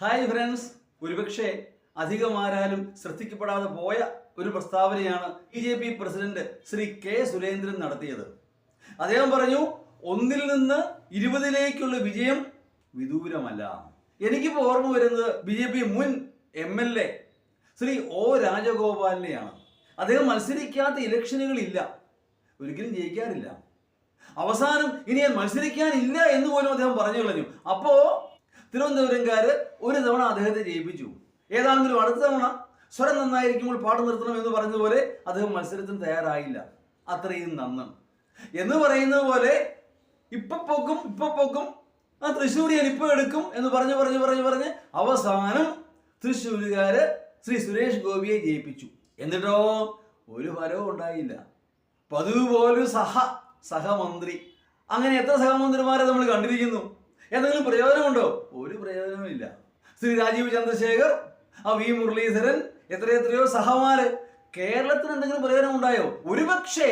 Hi friends. ഒരുപക്ഷെ അധികം ആരാലും ശ്രദ്ധിക്കപ്പെടാതെ പോയ ഒരു പ്രസ്താവനയാണ് B J P president Shri K Surendran നടത്തിയത്. അദ്ദേഹം പറഞ്ഞു ഒന്നിൽ നിന്ന് ഇരുപതിലേക്കുള്ള വിജയം വിദൂരമല്ല. എനിക്കിപ്പോൾ ഓർമ്മ വരുന്നത് ബി ജെ പി മുൻ M L A Shri O രാജഗോപാലിനെയാണ്. അദ്ദേഹം മത്സരിക്കാത്ത ഇലക്ഷനുകളില്ല. ഒരിക്കലും ജയിക്കാറില്ല. അവസാനം ഇനി ഞാൻ മത്സരിക്കാനില്ല എന്ന് പോലും അദ്ദേഹം പറഞ്ഞു കളഞ്ഞു. അപ്പോ തിരുവനന്തപുരംകാര് ഒരു തവണ അദ്ദേഹത്തെ ജയിപ്പിച്ചു. ഏതാണെങ്കിലും അടുത്ത തവണ സ്വരം നന്നായിരിക്കുമ്പോൾ പാട്ട് നിർത്തണം എന്ന് പറഞ്ഞതുപോലെ അദ്ദേഹം മത്സരത്തിന് തയ്യാറായില്ല. അത്രയും നന്ന് എന്ന് പറയുന്നത് പോലെ ഇപ്പൊ പൊക്കും ഇപ്പൊ പൊക്കും ആ തൃശ്ശൂരിയൻ ഇപ്പൊ എടുക്കും എന്ന് പറഞ്ഞു പറഞ്ഞു പറഞ്ഞു പറഞ്ഞ് അവസാനം തൃശ്ശൂരുകാര് ശ്രീ സുരേഷ് ഗോപിയെ ജയിപ്പിച്ചു. എന്നിട്ടോ? ഒരു ഫലവും ഉണ്ടായില്ല. പതിവ് സഹ സഹമന്ത്രി. അങ്ങനെ എത്ര സഹമന്ത്രിമാരെ നമ്മൾ കണ്ടിരിക്കുന്നു? എന്തെങ്കിലും പ്രയോജനമുണ്ടോ? ഒരു പ്രയോജനവും ഇല്ല. ശ്രീ രാജീവ് ചന്ദ്രശേഖർ ആ വി മുരളീധരൻ എത്രയെത്രയോ സഹമാര്. കേരളത്തിന് എന്തെങ്കിലും പ്രയോജനം ഉണ്ടായോ ഒരുപക്ഷേ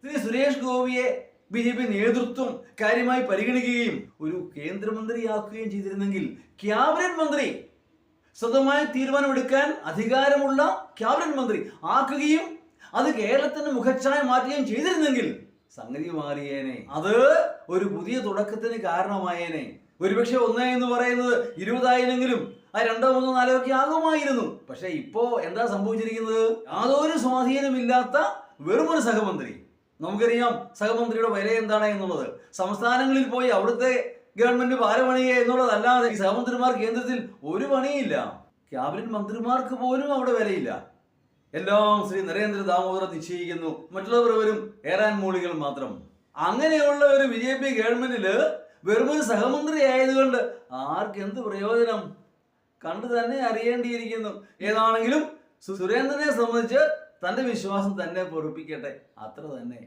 ശ്രീ സുരേഷ് ഗോപിയെ ബി ജെ പി നേതൃത്വം കാര്യമായി പരിഗണിക്കുകയും ഒരു കേന്ദ്രമന്ത്രിയാക്കുകയും ചെയ്തിരുന്നെങ്കിൽ ക്യാബിനറ്റ് മന്ത്രി സ്വന്തമായ തീരുമാനമെടുക്കാൻ അധികാരമുള്ള ക്യാബിനറ്റ് മന്ത്രി ആക്കുകയും അത് കേരളത്തിന്റെ മുഖച്ഛായ മാറ്റുകയും ചെയ്തിരുന്നെങ്കിൽ സംഗതി മാറിയേനെ. അത് ഒരു പുതിയ തുടക്കത്തിന് കാരണമായേനെ. ഒരുപക്ഷെ ഒന്ന് എന്ന് പറയുന്നത് ഇരുപതായില്ലെങ്കിലും ആ രണ്ടോ മൂന്നോ നാലോ ഒക്കെ ആകുമായിരുന്നു. പക്ഷെ ഇപ്പോ എന്താ സംഭവിച്ചിരിക്കുന്നത്? യാതൊരു സ്വാധീനമില്ലാത്ത വെറുമൊരു സഹമന്ത്രി. നമുക്കറിയാം സഹമന്ത്രിയുടെ വില എന്താണ് എന്നുള്ളത്. സംസ്ഥാനങ്ങളിൽ പോയി അവിടുത്തെ ഗവൺമെന്റ് ഭാരമണിയെ എന്നുള്ളതല്ലാതെ ഈ സഹമന്ത്രിമാർ കേന്ദ്രത്തിൽ ഒരു പണിയില്ല. ക്യാബിനറ്റ് മന്ത്രിമാർക്ക് പോലും അവിടെ വിലയില്ല. എല്ലാം ശ്രീ നരേന്ദ്ര ദാമോദർ നിശ്ചയിക്കുന്നു. മറ്റുള്ളവരും ഏറാൻ മൂളികൾ മാത്രം. അങ്ങനെയുള്ള ഒരു ബി ജെ പി ഗവൺമെന്റിൽ വെറുമൊരു സഹമന്ത്രി ആയതുകൊണ്ട് ആർക്ക് എന്ത് പ്രയോജനം? കണ്ടു തന്നെ അറിയേണ്ടിയിരിക്കുന്നു. ഏതാണെങ്കിലും സുരേന്ദ്രനെ സംബന്ധിച്ച് തന്റെ വിശ്വാസം തന്നെ പൊറുപ്പിക്കട്ടെ. അത്ര തന്നെ.